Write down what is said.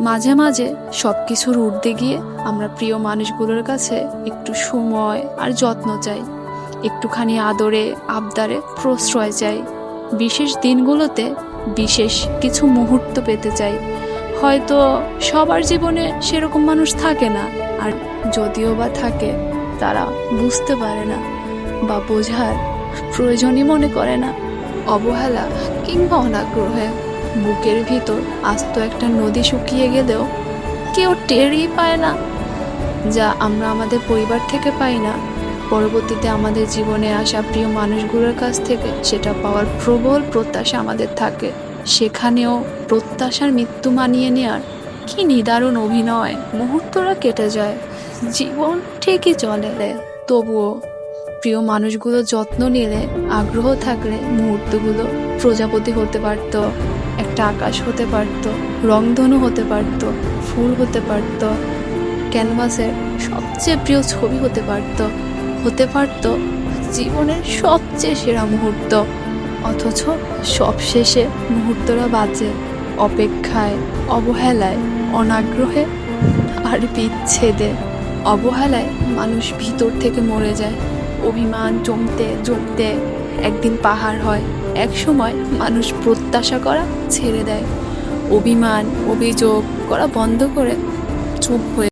মাঝে মাঝে সব কিছুর ঊর্ধ্বে গিয়ে আমরা প্রিয় মানুষগুলোর কাছে একটু সময় আর যত্ন চাই। একটুখানি আদরে, আবদারে প্রশ্রয় চাই। বিশেষ দিনগুলোতে বিশেষ কিছু মুহূর্ত পেতে চাই। হয়তো সবার জীবনে সেরকম মানুষ থাকে না, আর যদিও বা থাকে, তারা বুঝতে পারে না বা বোঝার প্রয়োজনই মনে করে না। অবহেলা কিংবা অনাগ্রহে বুকের ভিতর আস্ত একটা নদী শুকিয়ে গেলেও কেউ টেরই পায় না, যা আমরা আমাদের পরিবার থেকে পাই না। পরবর্তীতে আমাদের জীবনে আসা প্রিয় মানুষগুলোর কাছ থেকে সেটা পাওয়ার প্রবল প্রত্যাশা আমাদের থাকে। সেখানেও প্রত্যাশার মৃত্যু মানিয়ে নেওয়ার কি নিদারুণ অভিনয়। মুহূর্তরা কেটে যায়, জীবন ঠিকই চলে। তবুও প্রিয় মানুষগুলো যত্ন নিলে, আগ্রহ থাকলে মুহূর্তগুলো প্রজাপতি হতে পারত। একটা আকাশ হতে পারত, রংধনু হতে পারত, ফুল হতে পারত, ক্যানভাসের সবচেয়ে প্রিয় ছবি হতে পারত হতে পারত জীবনের সবচেয়ে সেরা মুহূর্ত, অথচ সবশেষে মুহূর্তরা বাজে, অপেক্ষায়, অবহেলায়, অনাগ্রহে আর বিচ্ছেদে। অবহেলায় মানুষ ভিতর থেকে মরে যায়, অভিমান জমতে জমতে। একদিন পাহাড় হয়, এক সময় মানুষ প্রত্যাশা করা ছেড়ে দেয়। অভিমান, অভিযোগ করা বন্ধ করে চুপ হয়ে